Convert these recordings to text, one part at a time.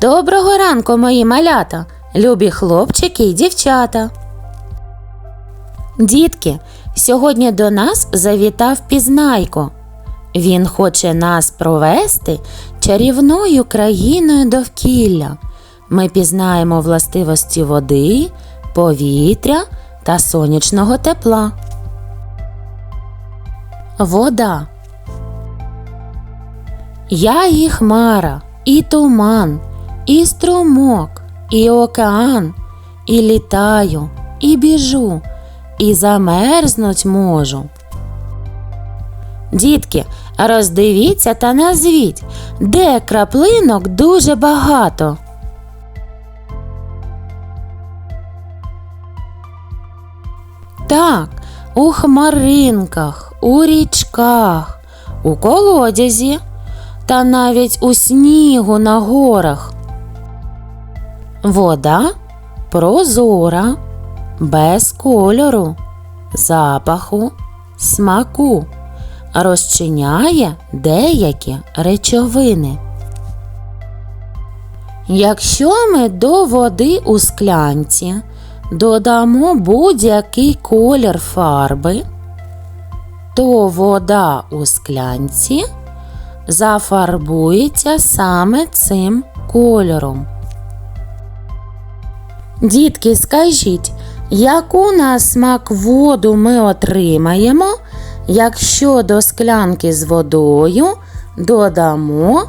Доброго ранку, мої малята, любі хлопчики і дівчата. Дітки, сьогодні до нас завітав пізнайко. Він хоче нас провести чарівною країною довкілля. Ми пізнаємо властивості води, повітря та сонячного тепла. Вода. Я і хмара, і туман, і струмок, і океан, і літаю, і біжу, і замерзнуть можу. Дітки, роздивіться та назвіть, де краплинок дуже багато. Так, у хмаринках, у річках, у колодязі та навіть у снігу на горах. Вода прозора, без кольору, запаху, смаку, розчиняє деякі речовини. Якщо ми до води у склянці додамо будь-який колір фарби, то вода у склянці зафарбується саме цим кольором. Дітки, скажіть, яку на смак воду ми отримаємо, якщо до склянки з водою додамо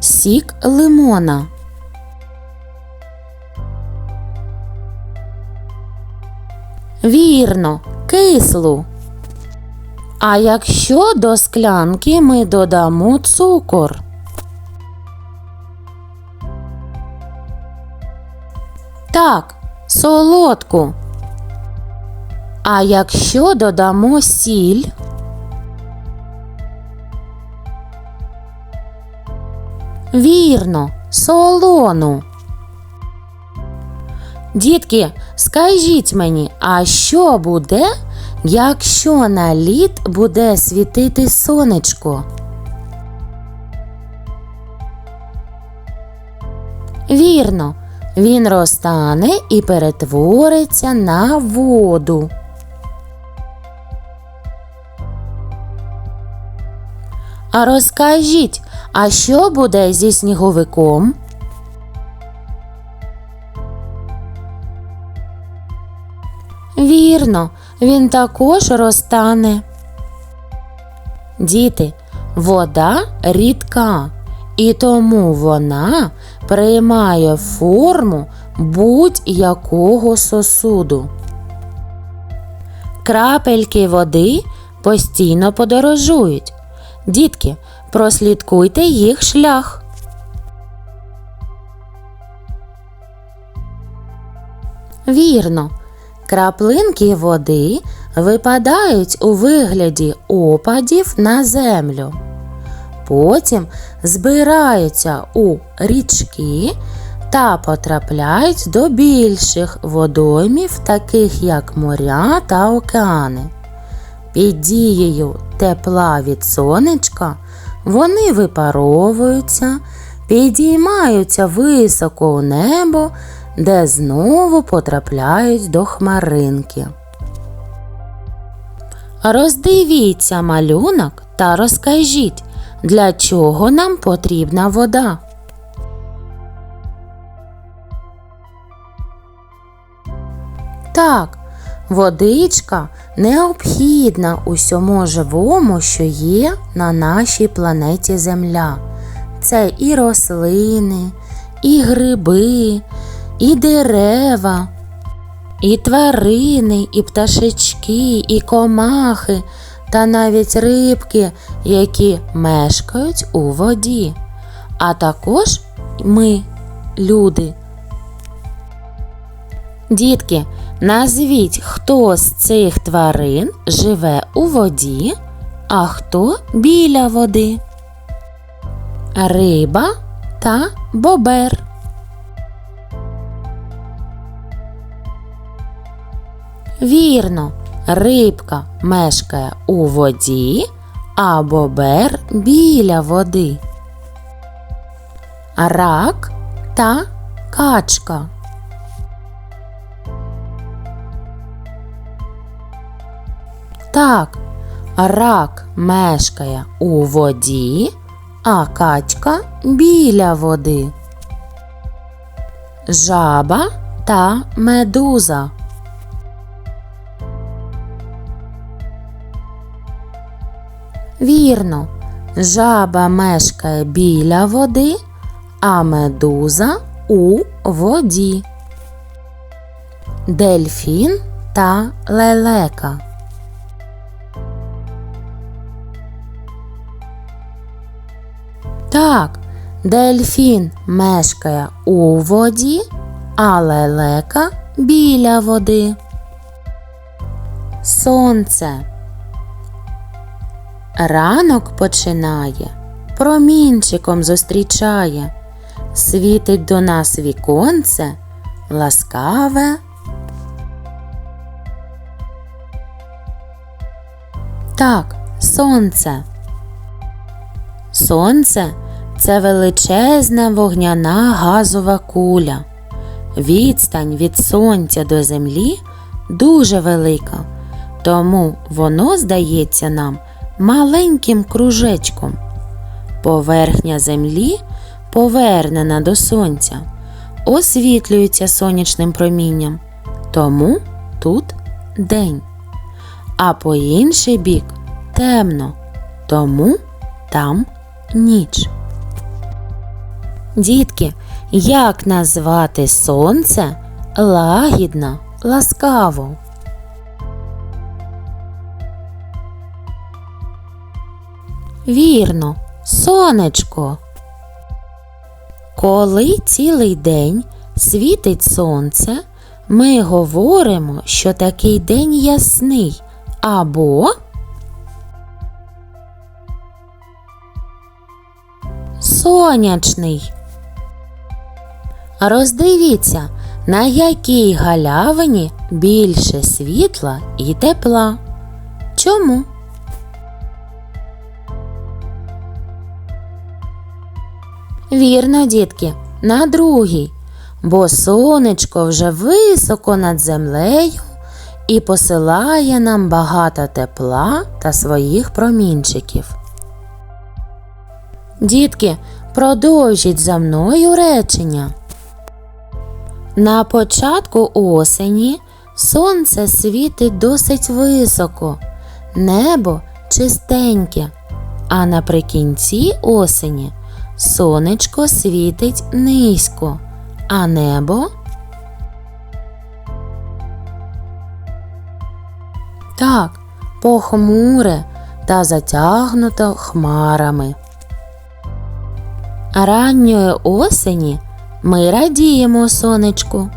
сік лимона? Вірно, кислу. А якщо до склянки ми додамо цукор? Так, солодку. А якщо додамо сіль? Вірно, солону. Дітки, скажіть мені, а що буде, якщо на лід буде світити сонечко? Вірно, він розтане і перетвориться на воду. А розкажіть, а що буде зі сніговиком? Вірно, він також розтане. Діти, вода рідка, і тому вона приймає форму будь-якого сосуду. Крапельки води постійно подорожують. Дітки, прослідкуйте їх шлях. Вірно, краплинки води випадають у вигляді опадів на землю. Потім збираються у річки та потрапляють до більших водоймів, таких як моря та океани. Під дією тепла від сонечка вони випаровуються, підіймаються високо у небо, де знову потрапляють до хмаринки. Роздивіться малюнок та розкажіть, для чого нам потрібна вода. Так, водичка необхідна усьому живому, що є на нашій планеті Земля. Це і рослини, і гриби, і дерева, і тварини, і пташечки, і комахи, та навіть рибки, які мешкають у воді. А також ми, люди. Дітки, назвіть, хто з цих тварин живе у воді, а хто біля води. Риба та бобер. Вірно, рибка мешкає у воді, а бобер біля води. Рак та качка. Так, рак мешкає у воді, а качка біля води. Жаба та медуза. Вірно, жаба мешкає біля води, а медуза у воді. Дельфін та лелека. Так, дельфін мешкає у воді, а лелека біля води. Сонце. Ранок починає, промінчиком зустрічає, світить до нас віконце, ласкаве. Так, сонце. Сонце це величезна вогняна газова куля. Відстань від сонця до землі дуже велика, тому воно здається нам маленьким кружечком. Поверхня землі, повернена до сонця, освітлюється сонячним промінням, тому тут день. А по інший бік темно, тому там ніч. Дітки, як назвати сонце лагідно, ласкаво? Вірно, сонечко. Коли цілий день світить сонце, ми говоримо, що такий день ясний або сонячний. Роздивіться, на якій галявині більше світла і тепла. Чому? Вірно, дітки, на другій, бо сонечко вже високо над землею і посилає нам багато тепла та своїх промінчиків. Дітки, продовжіть за мною речення. На початку осені сонце світить досить високо, небо чистеньке, а наприкінці осені сонечко світить низько, а небо так, похмуре та затягнуто хмарами. Ранньої осені ми радіємо сонечку,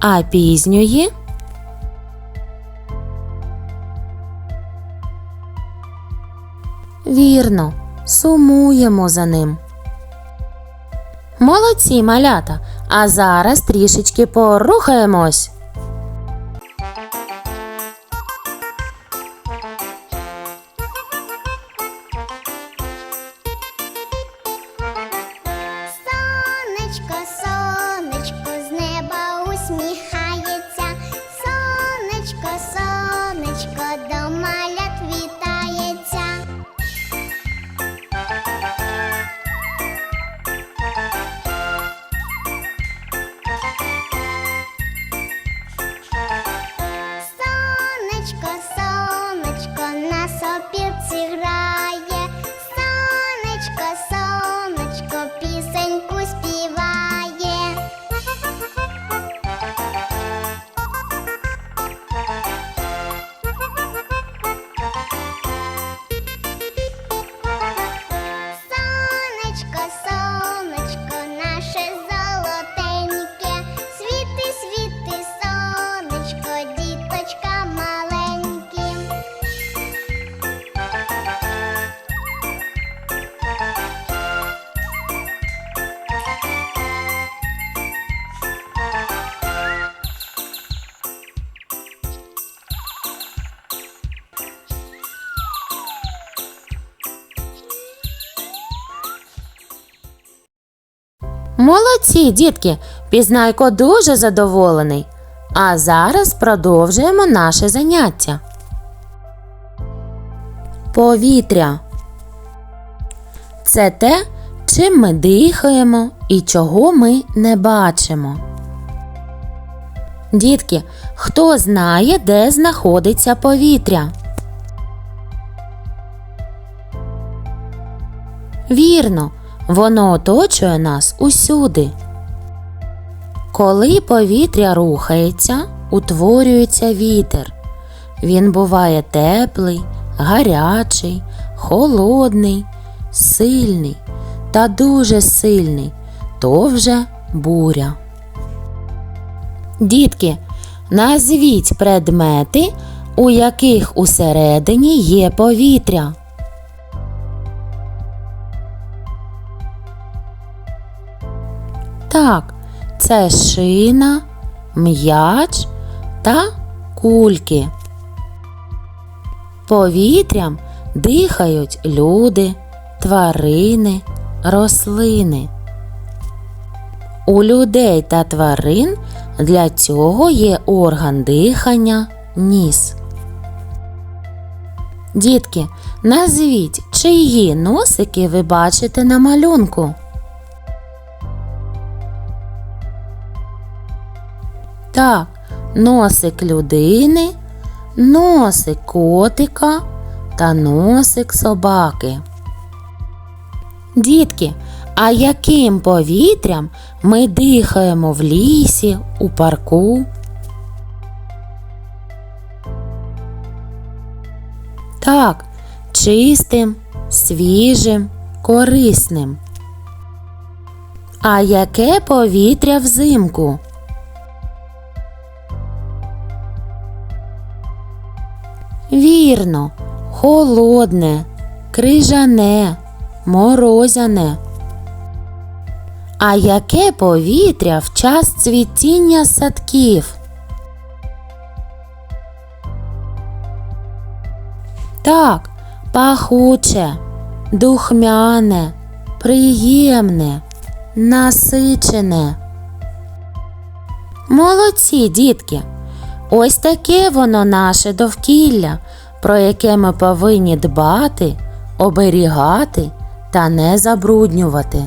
а пізньої вірно, сумуємо за ним. Молодці малята, а зараз трішечки порухаємось. Грає. Молодці, дітки, пізнайко дуже задоволений. А зараз продовжуємо наше заняття. Повітря. Це те, чим ми дихаємо і чого ми не бачимо. Дітки, хто знає, де знаходиться повітря? Вірно, воно оточує нас усюди. Коли повітря рухається, утворюється вітер. Він буває теплий, гарячий, холодний, сильний та дуже сильний, то вже буря. Дітки, назвіть предмети, у яких усередині є повітря. Це шина, м'яч та кульки. Повітрям дихають люди, тварини, рослини. У людей та тварин для цього є орган дихання ніс. Дітки, назвіть, чиї носики ви бачите на малюнку. Так, носик людини, носик котика та носик собаки. Дітки, а яким повітрям ми дихаємо в лісі, у парку? Так, чистим, свіжим, корисним. А яке повітря взимку? Вірно, холодне, крижане, морозяне. А яке повітря в час цвітіння садків? Так, пахуче, духмяне, приємне, насичене. Молодці, дітки! Ось таке воно наше довкілля, про яке ми повинні дбати, оберігати та не забруднювати.